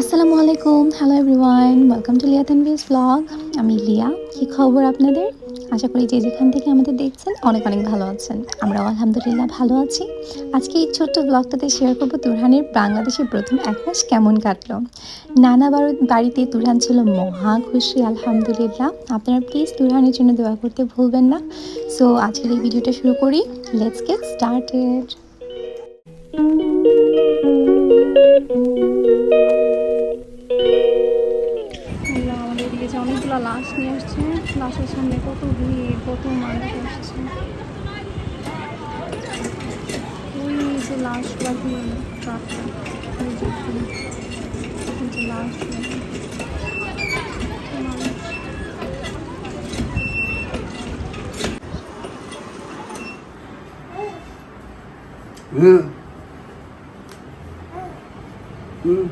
আসসালামু আলাইকুম hello everyone welcome to লিয়া তানভিস ব্লগ আমি লিয়া। কী খবর আপনাদের? আশা করি যে যেখান থেকে আমাদের দেখছেন, অনেক অনেক ভালো আছেন। আমরাও আলহামদুলিল্লাহ ভালো আছি। আজকে এই ছোট্ট ব্লগটাতে শেয়ার করব তুরহানের বাংলাদেশের প্রথম এক মাস কেমন কাটলো। নানা বাড়ি বাড়িতে তুরহান ছিল মহা খুশি, আলহামদুলিল্লাহ। আপনারা প্লিজ তুরহানের জন্য দোয়া করতে ভুলবেন না। সো আজকের এই ভিডিওটা শুরু করি। লেটস গেট স্টার্টেড লাশের সামনে কত ভিড়, কত মানুষ আসছে ওই যে লাশবাহী ট্রাকটা ওই যে। লাশবাহী। কত মানুষ। হুম হুম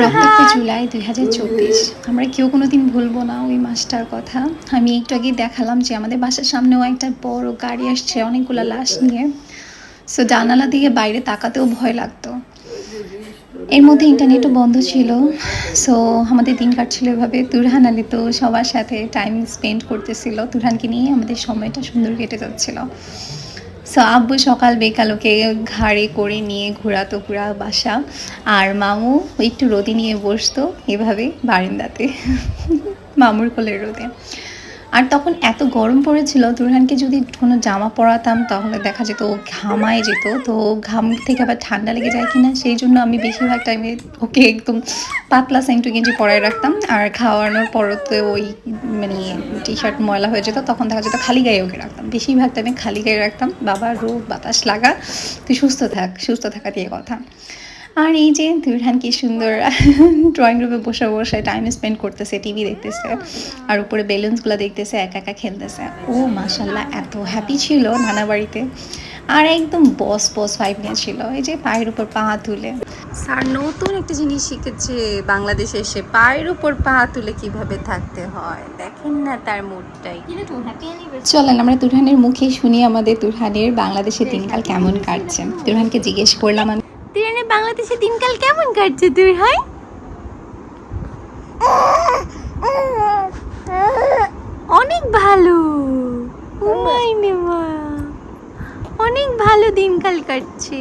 রক্তাক্ত জুলাই দুই হাজার চব্বিশ। আমরা কেউ কোনো দিন ভুলবো না ওই মাসটার কথা। আমি একটু আগেই দেখালাম যে আমাদের বাসার সামনেও একটা বড় গাড়ি আসছে, অনেকগুলো লাশ নিয়ে। সো জানালা দিয়ে বাইরে তাকাতেও ভয় লাগতো। এর মধ্যে ইন্টারনেটও বন্ধ ছিল। সো আমাদের দিন কাটছিল এভাবে। তুরহান আলী তো সবার সাথে টাইম স্পেন্ড করতেছিল। তুরহানকে নিয়ে আমাদের সময়টা সুন্দর কেটে যাচ্ছিল। সো আব্বু সকাল বেকাল ওকে ঘাড়ে করে নিয়ে ঘোরাতো পুরা বাসা। আর মামু একটু রোদে নিয়ে বসতো এভাবে বারিন্দাতে। মামুর কোলের রোদে। আর তখন এত গরম পড়েছিল তুরহানকে যদি কোনো জামা পরাতাম তাহলে দেখা যেত ও ঘামায় যেত। তো ঘাম থেকে আবার ঠান্ডা লেগে যায় কিনা, সেই জন্য আমি বেশিরভাগ টাইমে ওকে একদম পাতলা সেন্টু গেঞ্জি পরায় রাখতাম। আর খাওয়ানোর পরও তো ওই মানে টি শার্ট ময়লা হয়ে যেত, তখন দেখা যেত খালি গায়ে ওকে রাখতাম। বেশিরভাগ টাইমে খালি গায়ে রাখতাম। বাবা রোদ বাতাস লাগা, তুই সুস্থ থাক, সুস্থ থাকা দিয়ে কথা। আর এই যে তুরহান কি সুন্দর ড্রয়িং রুমে বসে বসে টাইম স্পেন্ড করতেছে টিভি দেখতেছে আর উপরে বেলুনসগুলো দেখতেছে একা একা খেলতেছে। ও মাসাল্লাহ এত হ্যাপি ছিল নানা বাড়িতে। আর একদম বস বস ফাইভ নিয়ে ছিল এই যে পায়ের উপর পা তুলে। স্যার নতুন একটা জিনিস শিখেছে বাংলাদেশে এসে পায়ের উপর পা তুলে কীভাবে থাকতে হয়? দেখেন না তার মুডটাই। চলেন আমরা তুরহানের মুখে শুনি আমাদের তুরহানের বাংলাদেশের দিনকাল কেমন কাটছে। তুরহানকে জিজ্ঞেস করলাম আমি। তুই বাংলাদেশে দিনকাল কেমন কাটছে তুই হাই অনেক ভালো। অনেক ভালো দিনকাল কাটছে।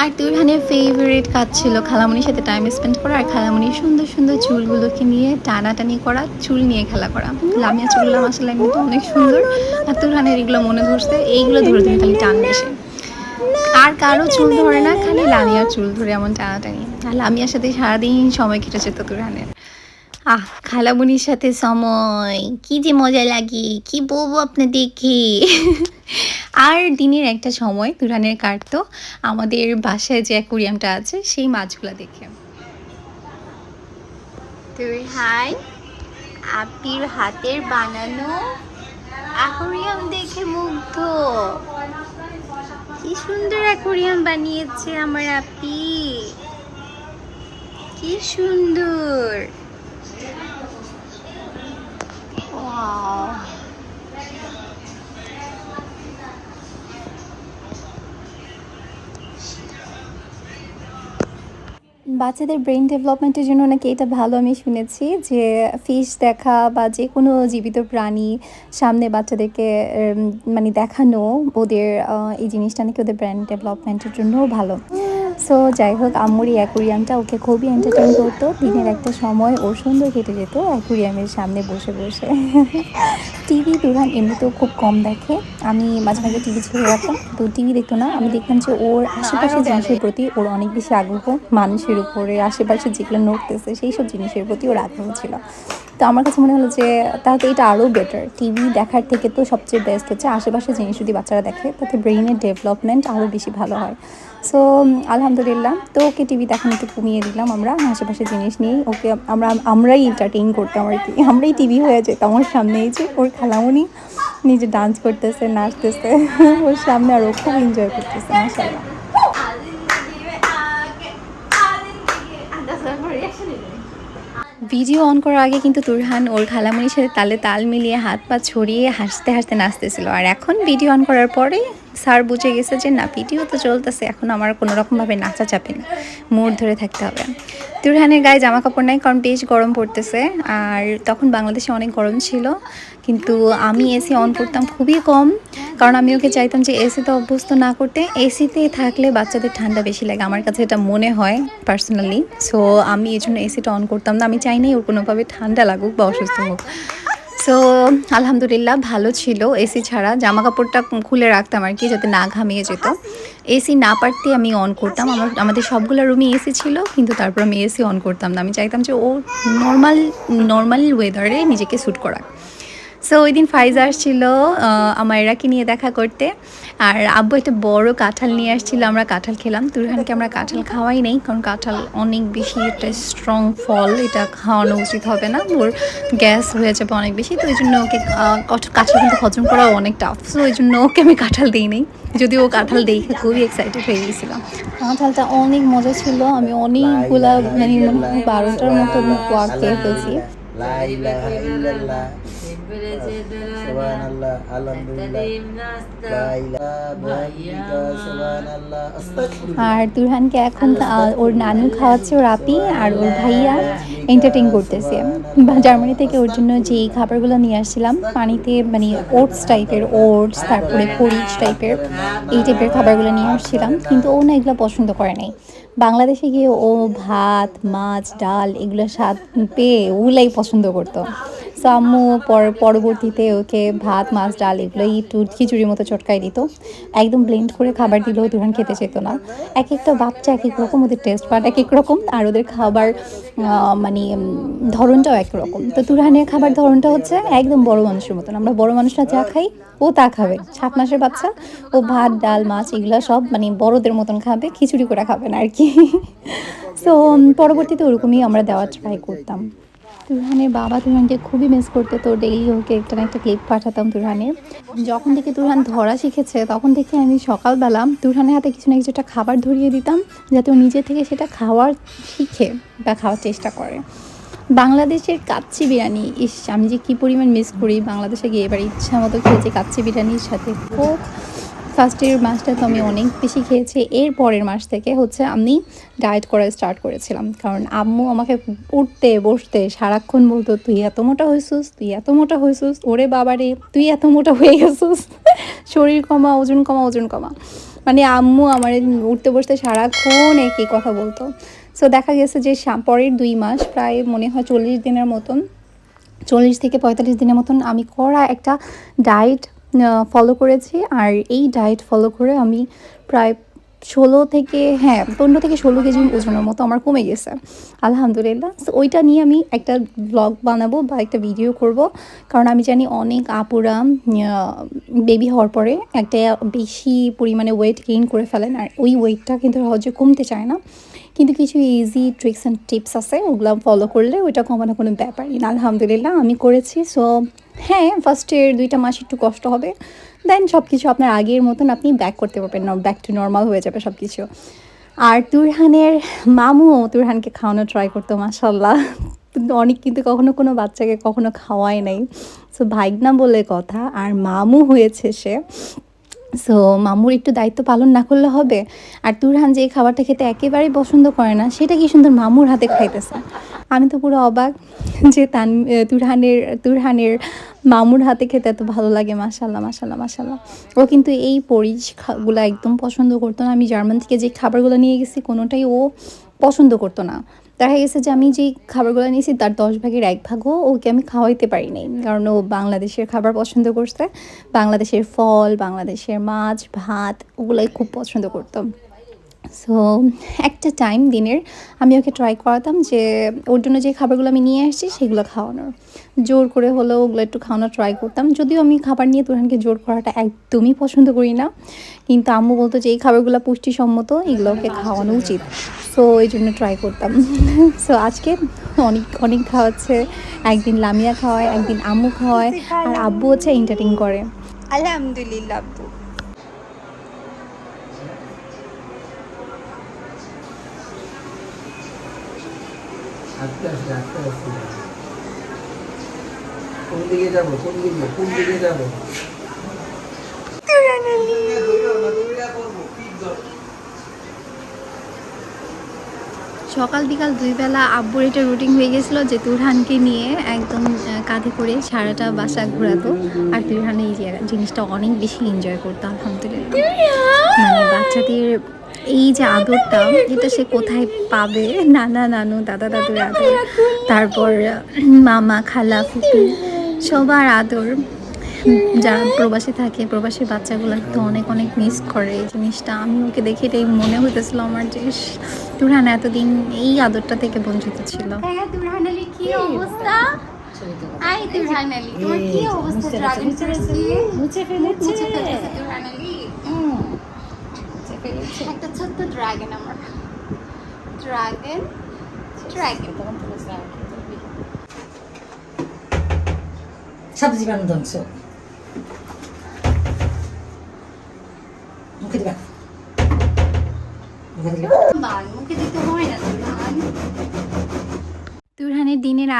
আর তুরহানের ফেভারিট কাজ ছিল খালামণির সাথে টাইম স্পেন্ড করা আর খালামণির সুন্দর সুন্দর চুলগুলোকে নিয়ে টানাটানি করা, চুল নিয়ে খেলা করা। লামিয়া চুলগুলো আসলে এমনিতে অনেক সুন্দর। আর তুরহানের এগুলো মনে ধরছে, এইগুলো ধরে তুমি খালি টান বেশি আর কারও চুল ধরে না, খালি লামিয়ার চুল ধরে এমন টানাটানি। আর লামিয়ার সাথে সারাদিন সময় কেটে যেত তুরহানের আহ খালামণির সাথে সময়। কি যে মজা লাগে, কি বলব আপনাদেরকে? আর দিনের একটা সময় তুরানের কাটতো, আমাদের বাসায় যে অ্যাকুরিয়ামটা আছে, সেই মাছগুলো দেখে। তুই হাই, আপির হাতের বানানো অ্যাকোরিয়াম দেখে মুগ্ধ। কি সুন্দর অ্যাকোরিয়াম বানিয়েছে আমার আপি। কি সুন্দর। বাচ্চাদের ব্রেন ডেভেলপমেন্টের জন্য নাকি এটা ভালো আমি শুনেছি যে ফিশ দেখা বা যে কোনো জীবিত প্রাণী সামনে বাচ্চাদেরকে মানে দেখানো ওদের এই জিনিসটা নাকি ওদের ব্রেন ডেভেলপমেন্টের জন্যও ভালো। সো যাই হোক আম্মুর এই অ্যাকুরিয়ামটা ওকে খুবই এন্টারটেন করতো। দিনের একটা সময় ও সুন্দর কেটে যেত অ্যাকুরিয়ামের সামনে বসে বসে। টিভি দুরান এমনিতেও খুব কম দেখে। আমি মাঝে মাঝে টিভি ছেড়ে রাখতাম। তো টিভি দেখতো না। আমি দেখতাম যে ওর আশেপাশে জিনিসের প্রতি ওর অনেক বেশি আগ্রহ। মানুষের উপরে আশেপাশে যেগুলো নড়তেছে সেই সব জিনিসের প্রতি ওর আগ্রহ ছিল। তো আমার কাছে মনে হলো যে তাহলে এটা আরও বেটার টিভি দেখার থেকে তো সবচেয়ে বেস্ট হচ্ছে আশেপাশে জিনিস যদি বাচ্চারা দেখে, তাতে ব্রেইনের ডেভেলপমেন্ট আরও বেশি ভালো হয়। সো আলহামদুলিল্লাহ, তো ওকে টিভি দেখানো একটু কমিয়ে দিলাম আমরা, আশেপাশে জিনিস নিয়েই ওকে আমরা, আমরাই এন্টারটেইন করতাম আর কি। আমরাই টিভি হয়ে যেতাম ওর সামনে এই যে ওর খালামণি নিজে ডান্স করতেছে, নাচতেছে, ওর সামনে আর ও খুব এনজয় করতেছে মাসাল্লাহ ভিডিও অন করার আগে কিন্তু তুরহান ওর খালামুনির সাথে তালে তাল মিলিয়ে হাত পা ছড়িয়ে হাসতে হাসতে নাচতেছিল। আর এখন ভিডিও অন করার পরে স্যার বুঝে গেছে যে না, পিটিও তো চলতেছে, এখন আমার কোনো রকমভাবে নাচা চাপে না, মুড ধরে থাকতে হবে। তুরহানের গায়ে জামা কাপড় নাই, কারণ বেশ গরম পড়তেছে, আর তখন বাংলাদেশে অনেক গরম ছিল, কিন্তু আমি এসি অন করতাম খুবই কম, কারণ আমি ওকে চাইতাম যে এসিতে অভ্যস্ত না করতে এসিতে থাকলে বাচ্চাদের ঠান্ডা বেশি লাগে, আমার কাছে এটা মনে হয় পার্সোনালি সো আমি এই জন্য এসিটা অন করতাম না, আমি চাই নাই ওর কোনোভাবে ঠান্ডা লাগুক বা অসুস্থ হোক। সো আলহামদুলিল্লাহ ভালো ছিল এসি ছাড়া। জামা কাপড়টা খুলে রাখতাম আর কি, যাতে না ঘামিয়ে যেত। এসি না পারতে আমি অন করতাম। আমার, আমাদের সবগুলো রুমে এসি ছিল, কিন্তু তারপর আমি এসি অন করতাম না। আমি চাইতাম যে ও নর্মাল নর্মাল ওয়েদারে নিজেকে স্যুট করা সো ওই দিন ফাইজ আসছিল আমার এরাকে নিয়ে দেখা করতে। আর আব্বু একটা বড় কাঁঠাল নিয়ে আসছিল আমরা কাঁঠাল খেলাম। তুরহানকে আমরা কাঁঠাল খাওয়াই নেই কারণ কাঁঠাল অনেক বেশি একটা স্ট্রং ফল এটা খাওয়ানো উচিত হবে না। ওর গ্যাস হয়ে যাবে অনেক বেশি তো ওই জন্য ওকে কাঁঠাল কিন্তু হজম করাও অনেক টাফ সো ওই জন্য ওকে আমি কাঁঠাল দিই নেই। যদি ও কাঁঠাল দেখে খুবই এক্সাইটেড হয়ে গেছিলাম কাঁঠালটা অনেক মজা ছিল আমি অনেকগুলা মানে বারোটার মতো কোয়াক খেয়ে ফেলছি। সুবহানাল্লাহ আলহামদুলিল্লাহ আর তুরহানকে এখন ওর নানু খাওয়াচ্ছে ওর আপি আর ওর ভাইয়া এন্টারটেইন করতেছে। বা জার্মানি থেকে ওর জন্য যে খাবারগুলো নিয়ে আসছিলাম পানিতে মানে ওটস টাইপের ওটস তারপরে পরিচ টাইপের এই টাইপের খাবারগুলো নিয়ে আসছিলাম কিন্তু ও না এগুলো পছন্দ করে নাই। বাংলাদেশে গিয়ে ও ভাত মাছ ডাল এগুলো স্বাদ পেয়ে ওগুলাই পছন্দ করতো। সো আম্মু পর পরবর্তীতে ওকে ভাত, মাছ, ডাল এগুলোই একটু খিচুড়ির মতো চটকাই দিত। একদম ব্লেন্ড করে খাবার দিলেও দুরান খেতে চেত না। এক একটা বাচ্চা এক এক রকম, ওদের টেস্ট বাট এক এক রকম, আর ওদের খাবার মানে ধরনটাও এক রকম। তো তুরহানের খাবার ধরনটা হচ্ছে একদম বড় মানুষের মতন। আমরা বড় মানুষরা যা খাই, ও তা খাবে। সাত মাসের বাচ্চা, ও ভাত, ডাল, মাছ এগুলো সব মানে বড়দের মতন খাবে, খিচুড়ি করে খাবে না আর কি। সো পরবর্তীতে ওরকমই আমরা দেওয়ার ট্রাই করতাম। তুরহানের বাবা তুরহানকে খুবই মিস করতো তো ডেইলি ওকে একটা না একটা ক্লিপ পাঠাতাম তুরহানের যখন থেকে তুরহান ধরা শিখেছে, তখন থেকে আমি সকালবেলা তুরহানের হাতে কিছু না কিছু একটা খাবার ধরিয়ে দিতাম, যাতে ও নিজে থেকে সেটা খাওয়ার শিখে বা খাওয়ার চেষ্টা করে। বাংলাদেশের কাচ্চি বিরিয়ানি, ইস, আমি যে কী পরিমাণ মিস করি, বাংলাদেশে গিয়ে এবার ইচ্ছা মতো খেয়েছি কাচ্চি বিরিয়ানির সাথে। খুব ফার্স্টের মাসটা তো আমি অনেক বেশি খেয়েছি। এর পরের মাস থেকে হচ্ছে আমি ডায়েট করা স্টার্ট করেছিলাম। কারণ আম্মু আমাকে উঠতে, বসতে সারাক্ষণ বলতো, তুই এত মোটা হয়েছিস তুই এত মোটা হয়েছিস ওরে বাবারে, তুই এত মোটা হয়ে গেছিস শরীর কমা, ওজন কমা ওজন কমা। মানে আম্মু আমার উঠতে, বসতে সারাক্ষণ একই কথা বলতো। সো দেখা গেছে যে পরের দুই মাস প্রায় মনে হয় চল্লিশ দিনের মতন, চল্লিশ থেকে পঁয়তাল্লিশ দিনের মতন আমি করা একটা ডায়েট ফলো করেছি। আর এই ডায়েট ফলো করে আমি প্রায় ষোলো থেকে হ্যাঁ পনেরো থেকে ষোলো কেজি ওজনের মতো আমার কমে গেছে। আলহামদুলিল্লাহ। So, ওইটা নিয়ে আমি একটা ব্লগ বানাবো বা একটা ভিডিও করব। কারণ আমি জানি অনেক আপুরা বেবি হওয়ার পরে একটা বেশি পরিমাণে ওয়েট গেইন করে ফেলেন। আর ওই ওয়েটটা কিন্তু সহজে কমতে চায় না। কিন্তু কিছু ইজি ট্রিক্স অ্যান্ড টিপস আছে ওগুলো ফলো করলে ওইটা কমানো কোনো ব্যাপারই না। আলহামদুলিল্লাহ আমি করেছি। সো হ্যাঁ ফার্স্টের দুইটা মাস একটু কষ্ট হবে। দেন সব কিছু আপনার আগের মতন আপনি ব্যাক করতে পারবেন ব্যাক টু নর্মাল হয়ে যাবে সব কিছু আর তুরহানের মামুও তুরহানকে খাওয়ানো ট্রাই করতো মাসাল্লাহ অনেক কিন্তু কখনো কোনো বাচ্চাকে কখনো খাওয়ায় নাই। সো ভাইগনা বলে কথা, আর মামু হয়েছে সে। সো মামুর একটু দায়িত্ব পালন না করলে হবে? আর তুরহান যে খাবারটা খেতে একেবারেই পছন্দ করে না, সেটা কি সুন্দর মামুর হাতে খাইতেছে? আমি তো পুরো অবাক যে তান তুরহানের তুরহানের মামুর হাতে খেতে এত ভালো লাগে। মাসাল্লাহ মাসাল্লাহ মাসাল্লাহ ও কিন্তু এই পরিচগুলো একদম পছন্দ করতো না। আমি জার্মান থেকে যে খাবারগুলো নিয়ে গেছি, কোনোটাই ও পছন্দ করতো না। দেখা গেছে যে আমি যেই খাবারগুলো নিয়েছি তার দশ ভাগের এক ভাগও ওকে আমি খাওয়াইতে পারি নাই। কারণ ও বাংলাদেশের খাবার পছন্দ করছে। বাংলাদেশের ফল, বাংলাদেশের মাছ, ভাত ওগুলোই খুব পছন্দ করতাম সো একটা টাইম দিনের আমি ওকে ট্রাই করাতাম যে ওর জন্য যে খাবারগুলো আমি নিয়ে আসছি সেগুলো খাওয়ানোর। জোর করে হলেও ওগুলো একটু খাওয়ানোর ট্রাই করতাম। যদিও আমি খাবার নিয়ে তুরহানকে জোর করাটা একদমই পছন্দ করি না। কিন্তু আম্মু বলতো যে এই খাবারগুলো পুষ্টিসম্মত, এগুলো ওকে খাওয়ানো উচিত। সো এই জন্য ট্রাই করতাম। সো আজকে অনেক অনেক খাওয়াচ্ছে। একদিন লামিয়া খাওয়ায়, একদিন আম্মু খাওয়ায়। আর আব্বু হচ্ছে এন্টারটেইন করে। আলহামদুলিল্লাহ আস্তে আস্তে আস্তে আস্তে কোন দিকে কোন দিকে কোন দিকে সকাল বিকাল দুই বেলা আব্বুর এটা রুটিন হয়ে গেছিল যে তুরহানকে নিয়ে একদম কাঁধে করে সারাটা বাসা ঘোরাতো। আর তুরহানের জিনিসটা অনেক বেশি এনজয় করতো, আলহামদুলিল্লাহ। মানে বাচ্চাদের এই যে আদরটা এটা সে কোথায় পাবে? নানা নানু দাদা দাদুর আদর। তারপর মামা খালা ফুপু সবার আদর। যারা প্রবাসী থাকে প্রবাসী বাচ্চাগুলো তো অনেক অনেক মিস করে এই জিনিসটা। আমি ওকে দেখে এটাই মনে হইতেছিল আমার যে ইস, তুরহান এতদিন এই আদরটা থেকে বঞ্চিত ছিল। তুরহানালি কি অবস্থা? আই তুরহানালি তোমার কি অবস্থা ড্রাগন মুছে ফেলেছে মুছে ফেলেছে তুরহানালি একটা ছোট্ট ড্রাগন আমার। ড্রাগন ড্রাগন সবজি বানানো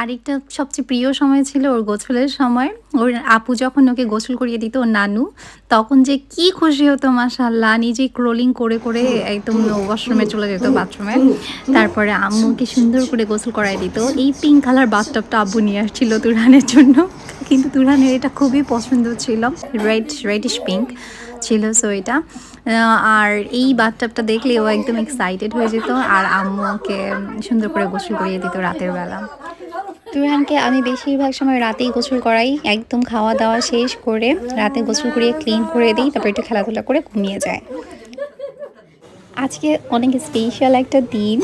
আরেকটা সবচেয়ে প্রিয় সময় ছিল ওর গোসলের সময়। ওর আপু যখন ওকে গোসল করিয়ে দিত, ওর নানু, তখন যে কি খুশি হতো মাসাল্লাহ নিজে ক্রোলিং করে করে একদম ওয়াশরুমে চলে যেত বাথরুমে তারপরে আম্মুকে সুন্দর করে গোসল করাই দিত। এই পিঙ্ক কালার বাথটবটা আব্বু নিয়ে আসছিল তুরহানের জন্য। কিন্তু তুরহানের এটা খুবই পছন্দ ছিল। রেড রেডিশ পিঙ্ক ছিল সো এটা। আর এই বাথটাবটা দেখলে ও একদম এক্সাইটেড হয়ে যেত। আর আম্মুকে সুন্দর করে গোসল করিয়ে দিত রাতের বেলা। তুরহানকে আমি বেশিরভাগ সময় রাতেই গোসল করাই। একদম খাওয়া দাওয়া শেষ করে রাতে গোসল করিয়ে ক্লিন করে দিই, তারপর একটু খেলাধুলা করে ঘুমিয়ে যায়। আজকে অনেক স্পেশাল একটা দিন।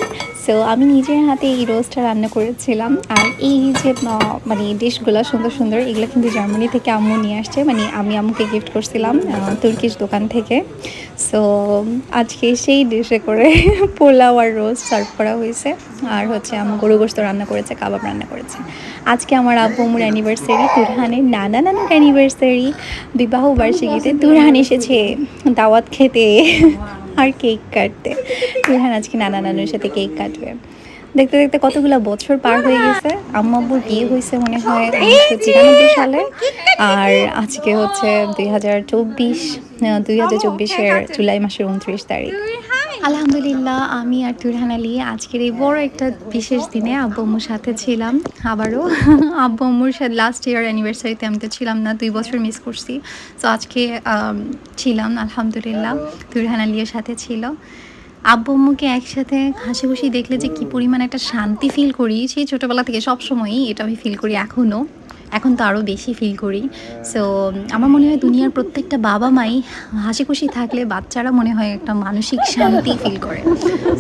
সো আমি নিজের হাতে এই রোস্টটা রান্না করেছিলাম। আর এই যে মানে ডিশগুলো সুন্দর সুন্দর, এগুলো কিন্তু জার্মানি থেকে আম্মু নিয়ে আসছে। মানে আমি আম্মুকে গিফট করছিলাম তুর্কিশ দোকান থেকে। সো আজকে সেই ডিশে করে পোলাও আর রোস্ট সার্ভ করা হয়েছে। আর হচ্ছে আম্মু গরু গোস্ত রান্না করেছে, কাবাব রান্না করেছে। আজকে আমার আব্বু অ্যানিভার্সারি তুরহানের নানা নানুর অ্যানিভার্সারি বিবাহ বার্ষিকীতে তুরহান এসেছে, দাওয়াত খেতে। আর কেক কাটতে। রেহান আজকে নানা নানুর সাথে কেক কাটবে। দেখতে দেখতে কতগুলো বছর পার হয়ে গেছে। আম্মু আব্বুর বিয়ে হয়েছে মনে হয় উনিশশো চিরানব্বই সালে। আর আজকে হচ্ছে দুই হাজার চব্বিশ দুই হাজার চব্বিশের জুলাই মাসের উনত্রিশ তারিখ। আলহামদুলিল্লাহ, আমি আর তুরহান আলী আজকের এই বড় একটা বিশেষ দিনে আব্বু আম্মুর সাথে ছিলাম। আবারও আব্বু আম্মুর সাথে লাস্ট ইয়ার অ্যানিভার্সারিতে আমি তো ছিলাম না, দুই বছর মিস করছি। তো আজকে ছিলাম, আলহামদুলিল্লাহ তুরহান আলীর সাথে ছিল। আব্বু আম্মুকে একসাথে হাসি খুশি দেখলে যে কি পরিমাণ একটা শান্তি ফিল করি, সেই ছোটোবেলা থেকে সবসময়ই এটা আমি ফিল করি এখনও এখন তো আরও বেশি ফিল করি। সো আমার মনে হয় দুনিয়ার প্রত্যেকটা বাবা মাই হাসি খুশি থাকলে বাচ্চারা মনে হয় একটা মানসিক শান্তি ফিল করে।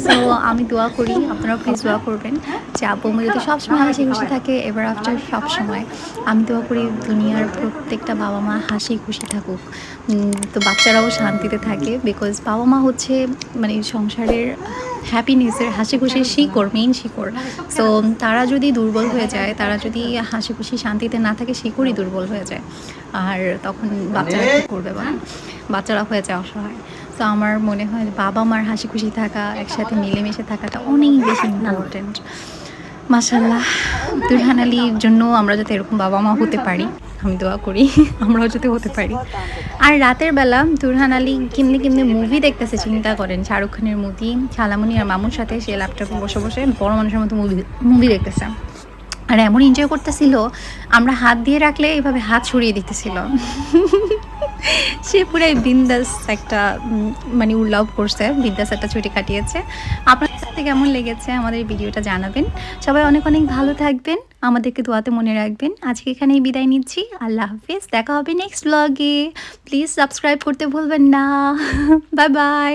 সো আমি দোয়া করি আপনারা প্লিজ দোয়া করবেন যে আম্মু যদি সবসময় হাসি খুশি থাকে, এবার আফটার সব সময় আমি দোয়া করি দুনিয়ার প্রত্যেকটা বাবা মা হাসি খুশি থাকুক তো বাচ্চারাও শান্তিতে থাকে বিকজ বাবা মা হচ্ছে মানে সংসারের হ্যাপিনেসের হাসি খুশির শিকড় মেইন শিকড়। সো তারা যদি দুর্বল হয়ে যায়, তারা যদি হাসি খুশি শান্তিতে না থাকে, শিকড়ই দুর্বল হয়ে যায়। আর তখন বাচ্চারা কী করবে বলেন বাচ্চারা হয়ে যায় অসহায়। তো আমার মনে হয় বাবা মার হাসি খুশি থাকা, একসাথে মিলেমিশে থাকাটা অনেক বেশি ইম্পর্টেন্ট মাসাল্লাহ তুরহান আলীর জন্য আমরা যাতে এরকম বাবা মা হতে পারি। আমি দোয়া করি, আমরাও যদি হতে পারি। আর রাতের বেলা তুরহান আলী কেমনি কেমনি মুভি দেখতেছে, চিন্তা করেন, শাহরুখ খানের মুভি খালামুনি আর মামুর সাথে সে ল্যাপটপে বসে বসে বড় মানুষের মতো মুভি মুভি দেখতেছে। আর এমন এনজয় করতেছিল, আমরা হাত দিয়ে রাখলে এভাবে হাত ছড়িয়ে দিতেছিল। সে পুরাই বিন্দাস একটা মানে উল্লাভ করছে, বিন্দাস একটা ছুটি কাটিয়েছে। আপনার সাথে কেমন লেগেছে আমাদের ভিডিওটা জানাবেন। সবাই অনেক অনেক ভালো থাকবেন, আমাদেরকে দোয়াতে মনে রাখবেন। আজকে এখানেই বিদায় নিচ্ছি, আল্লাহ হাফিজ, দেখা হবে নেক্সট ব্লগে প্লিজ সাবস্ক্রাইব করতে ভুলবেন না। Bye bye